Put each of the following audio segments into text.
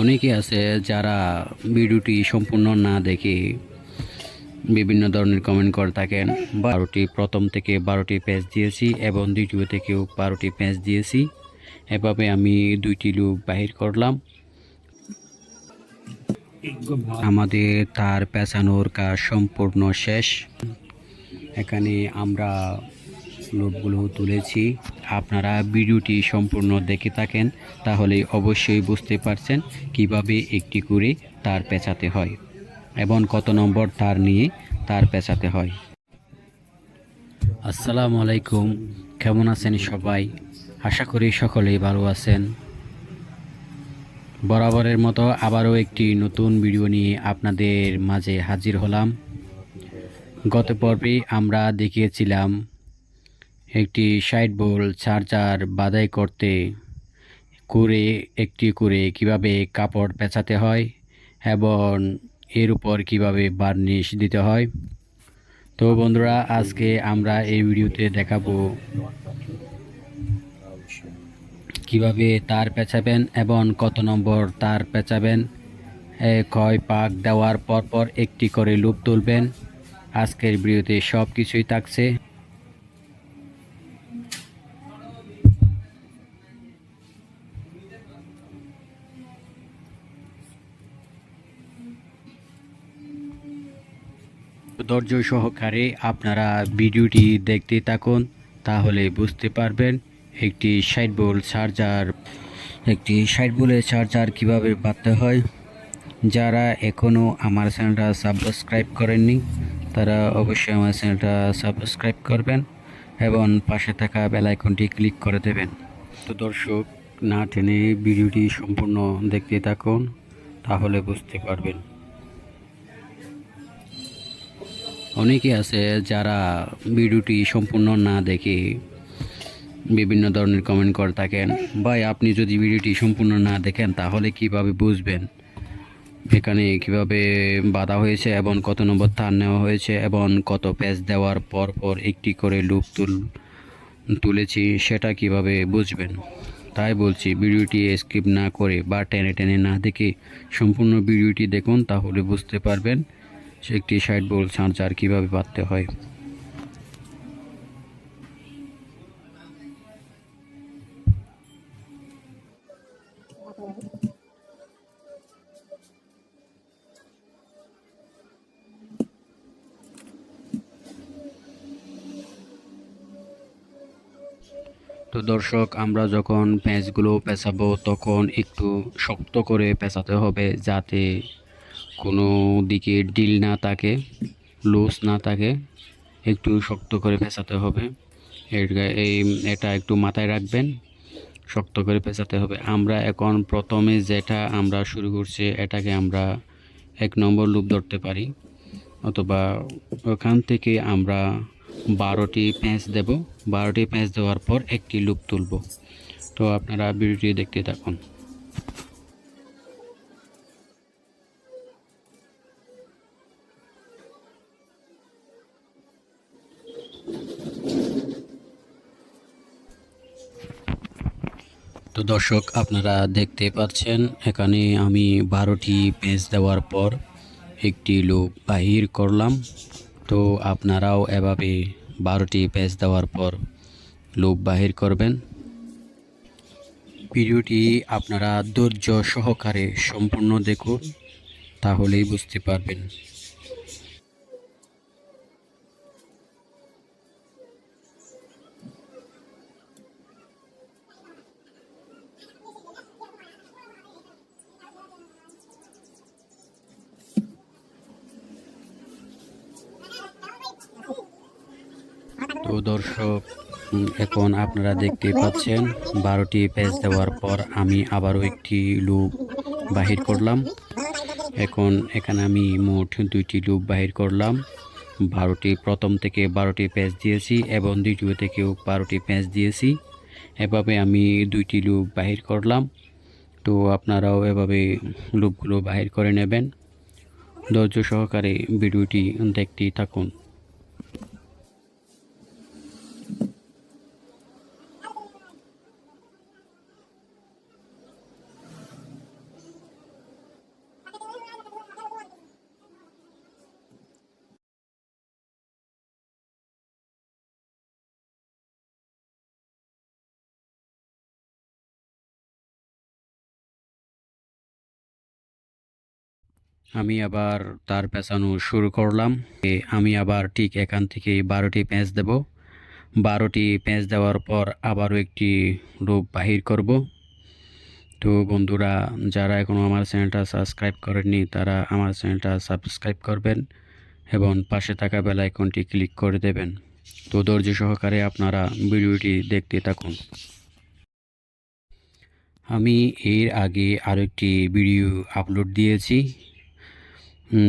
অনেকে আছে যারা ভিডিওটি সম্পূর্ণ না দেখে বিভিন্ন ধরনের কমেন্ট করে থাকেন। বারোটি প্রথম থেকে বারোটি পেজ দিয়েছি এবং দ্বিতীয় থেকেও বারোটি পেজ দিয়েছি। এভাবে আমি দুইটি লুক বাহির করলাম। আমাদের তার পেঁচানোর কাজ সম্পূর্ণ শেষ। এখানে আমরা লোকগুলো তুলেছি। আপনারা ভিডিওটি সম্পূর্ণ দেখে থাকেন, তাহলে অবশ্যই বুঝতে পারছেন কীভাবে একটি করে তার পেঁচাতে হয় এবং কত নম্বর তার নিয়ে তার পেঁচাতে হয়। আসসালামু আলাইকুম, কেমন আছেন সবাই? আশা করি সকলেই ভালো আছেন। বরাবরের মতো আবারও একটি নতুন ভিডিও নিয়ে আপনাদের মাঝে হাজির হলাম। গত পর্বে আমরা দেখিয়েছিলাম একটি সাইড বোল চার্জার বাদাই করতে, করে, একটি করে কীভাবে কাপড় পেঁচাতে হয় এবং এর উপর কীভাবে বার্নিশ দিতে হয়। তো বন্ধুরা, আজকে আমরা এই ভিডিওতে দেখাবো কীভাবে তার পেঁচাবেন এবং কত নম্বর তার পেঁচাবেন। কয় পাক দেওয়ার পর পর একটি করে লুপ তুলবেন। আজকের ভিডিওতে সব কিছুই থাকছে। ধৈর্য সহকারে আপনারা ভিডিওটি দেখতে থাকুন, তাহলে বুঝতে পারবেন একটি সাইড বোল চার্জার, একটি সাইড বোলের চার্জার কীভাবে বাঁধতে হয়। যারা এখনও আমার চ্যানেলটা সাবস্ক্রাইব করেননি, তারা অবশ্যই আমার চ্যানেলটা সাবস্ক্রাইব করবেন এবং পাশে থাকা বেল আইকনটি ক্লিক করে দেবেন। তো দর্শক, না টেনে ভিডিওটি সম্পূর্ণ দেখতে থাকুন, তাহলে বুঝতে পারবেন। অনেকে আছে যারা ভিডিওটি সম্পূর্ণ না দেখে বিভিন্ন ধরনের কমেন্ট করে থাকেন। ভাই, আপনি যদি ভিডিওটি সম্পূর্ণ না দেখেন, তাহলে কীভাবে বুঝবেন? এখানে কীভাবে বাধা হয়েছে এবং কত নম্বর তার নেওয়া হয়েছে এবং কত প্যাচ দেওয়ার পর পর একটি করে লুপ তুল, তুলেছি, সেটা কীভাবে বুঝবেন? তাই বলছি, ভিডিওটি স্কিপ না করে বা টেনে টেনে না দেখে সম্পূর্ণ ভিডিওটি দেখুন, তাহলে বুঝতে পারবেন একটি সাইড বোল চার্জার কীভাবে বাঁধতে হয়? তো দর্শক, আমরা যখন প্যাঁচগুলো পেঁচাবো, তখন একটু শক্ত করে পেঁচাতে হবে যাতে কোনো দিকে ডিল না থাকে, লুজ না থাকে, একটু শক্ত করে পেঁচাতে হবে। এই এটা একটু মাথায় রাখবেন, শক্ত করে পেঁচাতে হবে। আমরা এখন প্রথমে যেটা আমরা শুরু করছি, এটাকে আমরা এক নম্বর লুপ ধরতে পারি। অথবা ওখান থেকে আমরা বারোটি প্যাঁচ দেব। বারোটি প্যাঁচ দেওয়ার পর একটি লুপ তুলব। তো আপনারা ভিডিওটি দেখতে থাকুন। তো দর্শক, আপনারা দেখতে পাচ্ছেন, এখানে আমি বারোটি পেজ দেওয়ার পর একটি লুপ বাহির করলাম। তো আপনারাও এভাবে বারোটি পেজ দেওয়ার পর লুপ বাহির করবেন। ভিডিওটি আপনারা ধৈর্য সহকারে সম্পূর্ণ দেখুন, তাহলেই বুঝতে পারবেন। তো দর্শক এখন আপনারা দেখতে পাচ্ছেন, বারোটি পেজ দেওয়ার পর আমি আবারও একটি লুপ বাহির করলাম। এখন এখানে আমি মোট দুইটি লুপ বাহির করলাম। বারোটি, প্রথম থেকে বারোটি পেজ দিয়েছি এবং দ্বিতীয় থেকেও বারোটি পেজ দিয়েছি। এভাবে আমি দুইটি লুপ বাহির করলাম। তো আপনারাও এভাবে লুপগুলো বাহির করে নেবেন। ধৈর্য সহকারে ভিডিওটি দেখতেই থাকুন। আমি আবার তার পেঁচানো শুরু করলাম। আমি আবার ঠিক এখান থেকে বারোটি পেঁচ দেব। বারোটি পেঁচ দেওয়ার পর আবারও একটি রূপ বাহির করব। তো বন্ধুরা, যারা এখনও আমার চ্যানেলটা সাবস্ক্রাইব করেননি, তারা আমার চ্যানেলটা সাবস্ক্রাইব করবেন এবং পাশে থাকা বেল আইকনটি ক্লিক করে দেবেন। তো ধৈর্য সহকারে আপনারা ভিডিওটি দেখতে থাকুন। আমি এর আগে আরও একটি ভিডিও আপলোড দিয়েছি।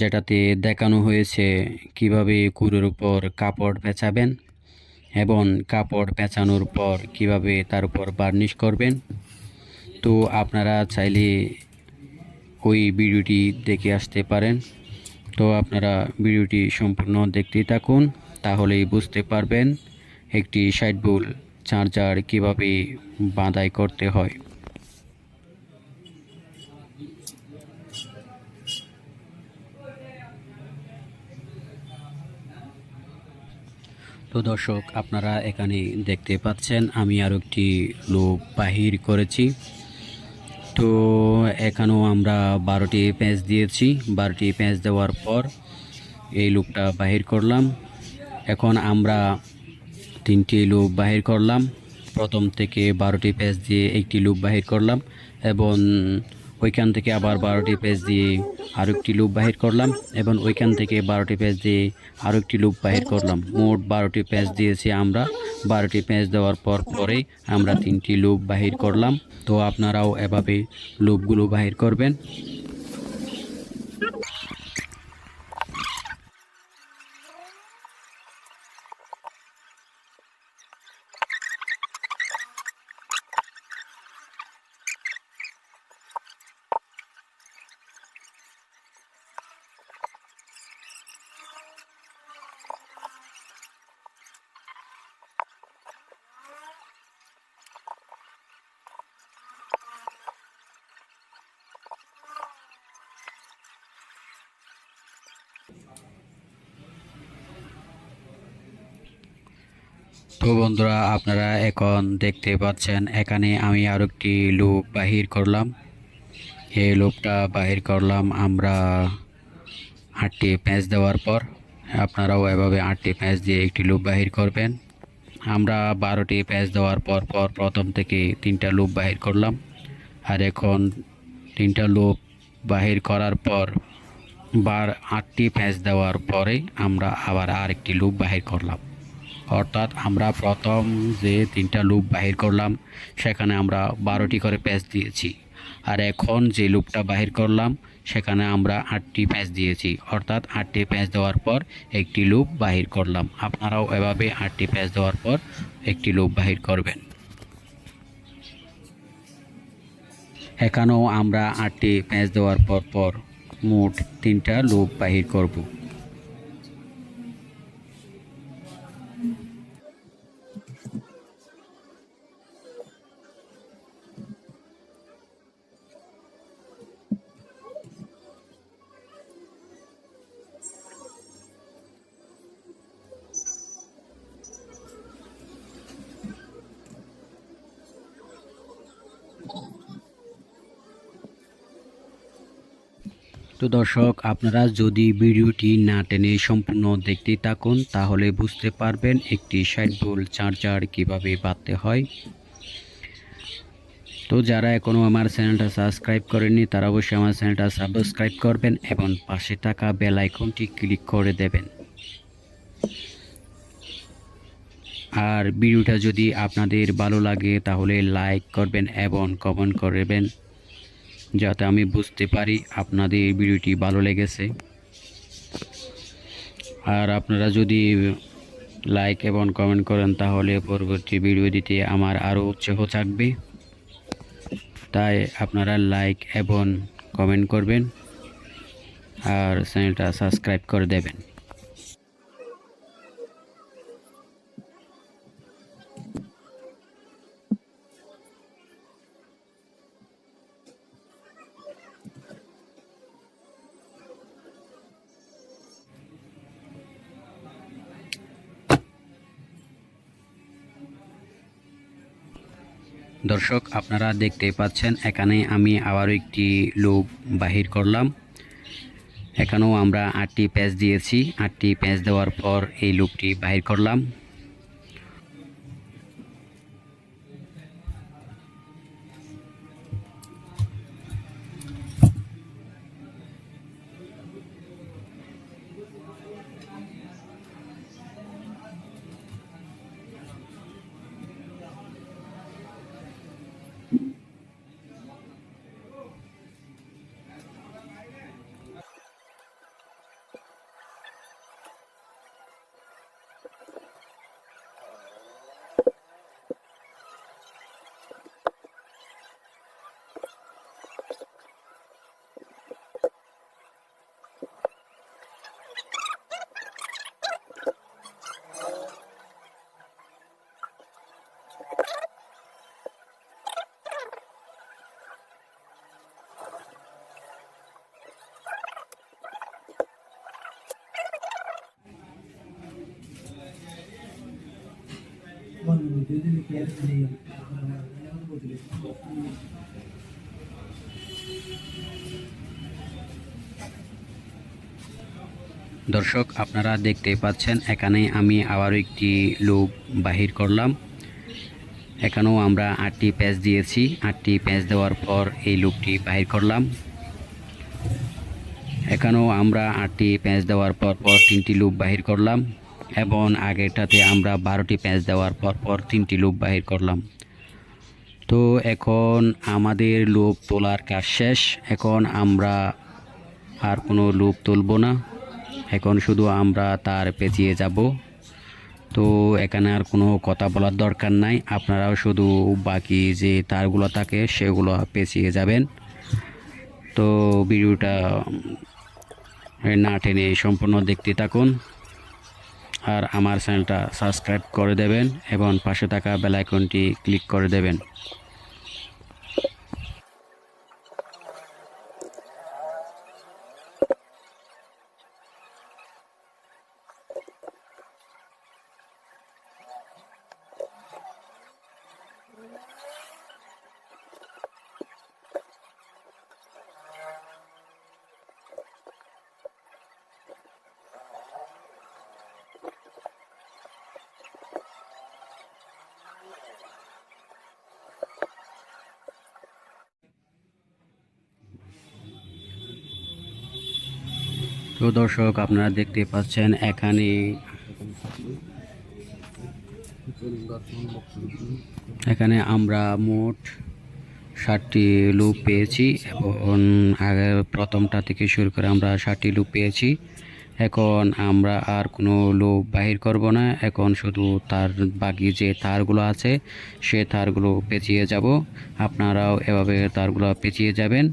যেটাতে দেখানো হয়েছে কীভাবে কুরের উপর কাপড় পেঁচাবেন এবং কাপড় পেঁচানোর পর কীভাবে তার উপর বার্নিশ করবেন। তো আপনারা চাইলে ওই ভিডিওটি দেখে আসতে পারেন। তো আপনারা ভিডিওটি সম্পূর্ণ দেখতেই থাকুন, তাহলেই বুঝতে পারবেন একটি সাইডবুল চার্জার কীভাবে বাঁধাই করতে হয়। তো দর্শক, আপনারা এখানে দেখতে পাচ্ছেন, আমি আরও একটি লোক বাহির করেছি। তো এখানেও আমরা বারোটি পেঁচ দিয়েছি। বারোটি পেঁচ দেওয়ার পর এই লোকটা বাহির করলাম। এখন আমরা তিনটি লোক বাহির করলাম। প্রথম থেকে বারোটি পেজ দিয়ে একটি লুপ বাহির করলাম এবং ওইখান থেকে আবার বারোটি পেজ দিয়ে আরও একটি লুপ বাহির করলাম এবং ওইখান থেকে বারোটি পেজ দিয়ে আরও একটি লুপ বাহির করলাম। মোট বারোটি পেজ দিয়েছি আমরা। বারোটি পেজ দেওয়ার পর পরে আমরা তিনটি লুপ বাহির করলাম। তো আপনারাও এভাবে লুপগুলো বাহির করবেন। তো বন্ধুরা, আপনারা এখন দেখতে পাচ্ছেন, এখানে আমি আরও একটি লুপ বাহির করলাম। এই লুপটা বাহির করলাম আমরা আটটি প্যাঁচ দেওয়ার পর। আপনারাও এভাবে আটটি প্যাঁচ দিয়ে একটি লুপ বাহির করবেন। আমরা বারোটি প্যাঁচ দেওয়ার পর পর প্রথম থেকে তিনটা লুপ বাহির করলাম। আর এখন তিনটা লুপ বাহির করার পর বার আটটি প্যাঁচ দেওয়ার পরে আমরা আবার আরেকটি লুপ বাহির করলাম। অর্থাৎ আমরা প্রথম যে তিনটা লুপ বাহির করলাম, সেখানে আমরা বারোটি করে প্যাঁচ দিয়েছি। আর এখন যে লুপটা বাহির করলাম, সেখানে আমরা আটটি প্যাচ দিয়েছি। অর্থাৎ আটটি প্যাঁচ দেওয়ার পর একটি লুপ বাহির করলাম। আপনারাও এভাবে আটটি প্যাঁচ দেওয়ার পর একটি লুপ বাহির করবেন। এখানেও আমরা আটটি প্যাঁচ দেওয়ার পর পর মোট তিনটা লোভ বাহির করব। তো দর্শক, আপনারা যদি ভিডিওটি না টেনে সম্পূর্ণ দেখতে থাকুন, তাহলে বুঝতে পারবেন একটি ষাট ভোল্ট চার্জার কীভাবে বাঁধতে হয়। তো যারা এখনও আমার চ্যানেলটা সাবস্ক্রাইব করেননি, তারা অবশ্যই আমার চ্যানেলটা সাবস্ক্রাইব করবেন এবং পাশে থাকা বেল আইকনটি ক্লিক করে দেবেন। আর ভিডিওটা যদি আপনাদের ভালো লাগে, তাহলে লাইক করবেন এবং কমেন্ট করবেন। যাতে আমি বুঝতে পারি আপনাদের এই ভিডিওটি ভালো লেগেছে। আর আপনারা যদি লাইক এবং কমেন্ট করেন, তাহলে পরবর্তী ভিডিও দিতে আমার আরও উৎসাহ থাকবে। তাই আপনারা লাইক এবং কমেন্ট করবেন। আর চ্যানেলটা সাবস্ক্রাইব করে দেবেন। দর্শক, আপনারা দেখতে পাচ্ছেন, এখানে আমি আবারও একটি লুপ বাহির করলাম। এখানেও আমরা আটটি প্যাচ দিয়েছি। আটটি প্যাচ দেওয়ার পর এই লুপটি বাহির করলাম। দর্শক, আপনারা দেখতে পাচ্ছেন এখানে আমি আবারও একটি লুপ বাহির করলাম। এখানেও আমরা আটটি প্যাচ দিয়েছি। আটটি প্যাচ দেওয়ার পর এই লুপটি বাহির করলাম। এখানেও আমরা আটটি প্যাচ দেওয়ার পর পর তিনটি লুপ বাহির করলাম। এবং আগেরটাতে আমরা বারোটি প্যাচ দেওয়ার পর পর তিনটি লুপ বাহির করলাম। তো এখন আমাদের লুপ তোলার কাজ শেষ। এখন আমরা আর কোনো লুপ তুলব না। এখন শুধু আমরা তার পেঁচিয়ে যাব। তো এখানে আর কোনো কথা বলার দরকার নাই। আপনারাও শুধু বাকি যে তারগুলো থাকে সেগুলো পেঁচিয়ে যাবেন। তো ভিডিওটা না টেনে সম্পূর্ণ দেখতে থাকুন। আর আমার চ্যানেলটা সাবস্ক্রাইব করে দেবেন এবং পাশে থাকা বেলাইকনটি ক্লিক করে দেবেন। তো দর্শক, আপনারা দেখতে পাচ্ছেন এখানে এখানে আমরা মোট ষাটটি লুপ পেয়েছি এবং আগে প্রথমটা থেকে শুরু করে আমরা ষাটটি লুপ পেয়েছি। এখন আমরা আর কোনো লুপ বাহির করব না। এখন শুধু তার বাকি যে তারগুলো আছে, সে তারগুলো পেঁচিয়ে যাব। আপনারাও এভাবে তারগুলো পেঁচিয়ে যাবেন।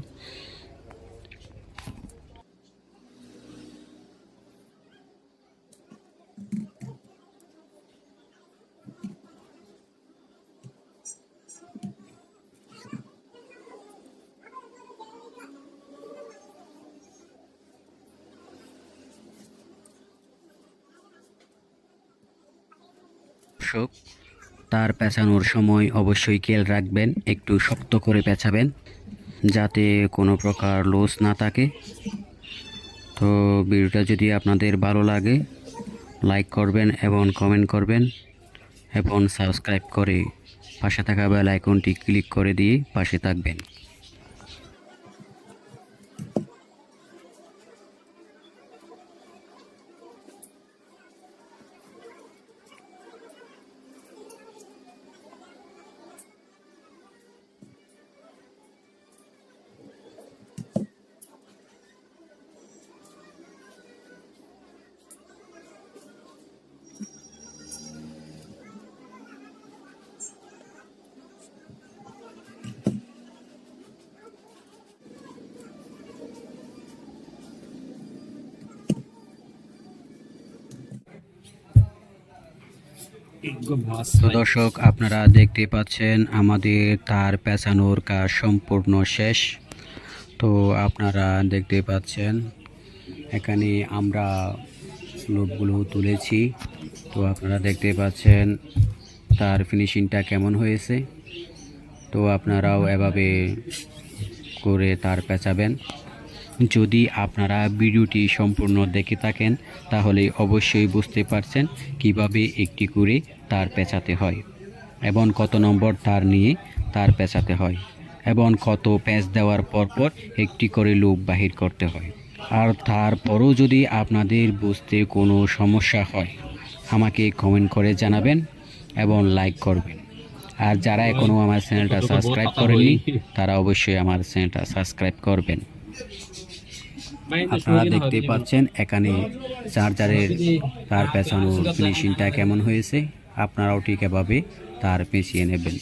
দর্শক, তার পেঁচানোর সময় অবশ্যই খেয়াল রাখবেন, একটু শক্ত করে পেঁচাবেন, যাতে কোনো প্রকার লোস না থাকে। তো ভিডিওটা যদি আপনাদের ভালো লাগে, লাইক করবেন এবং কমেন্ট করবেন এবং সাবস্ক্রাইব করে পাশে থাকা বেল আইকনটি ক্লিক করে দিয়ে পাশে থাকবেন। দর্শক, আপনারা দেখতে পাচ্ছেন আমাদের তার পেঁচানোর কাজ সম্পূর্ণ শেষ। তো আপনারা দেখতে পাচ্ছেন, এখানে আমরা লোকগুলো তুলেছি। তো আপনারা দেখতে পাচ্ছেন তার ফিনিশিংটা কেমন হয়েছে। তো আপনারাও এভাবে করে তার পেঁচাবেন। যদি আপনারা ভিডিওটি সম্পূর্ণ দেখে থাকেন তাহলে অবশ্যই বুঝতে পারছেন কীভাবে একটি করে তার পেঁচাতে হয় এবং কত নম্বর তার নিয়ে তার পেঁচাতে হয় এবং কত প্যাঁচ দেওয়ার পরপর একটি করে লুপ বাহির করতে হয়। আর তারপরও যদি আপনাদের বুঝতে কোনো সমস্যা হয় আমাকে কমেন্ট করে জানাবেন এবং লাইক করবেন। আর যারা এখনও আমার চ্যানেলটা সাবস্ক্রাইব করেনি তারা অবশ্যই আমার চ্যানেলটা সাবস্ক্রাইব করবেন। আপনারা দেখতে পাচ্ছেন এখানে চার্জারের তার পেঁচানোর ফিনিশিংটা কেমন হয়েছে আপনারাও ঠিক এভাবে তার পেঁচিয়ে নেবেন।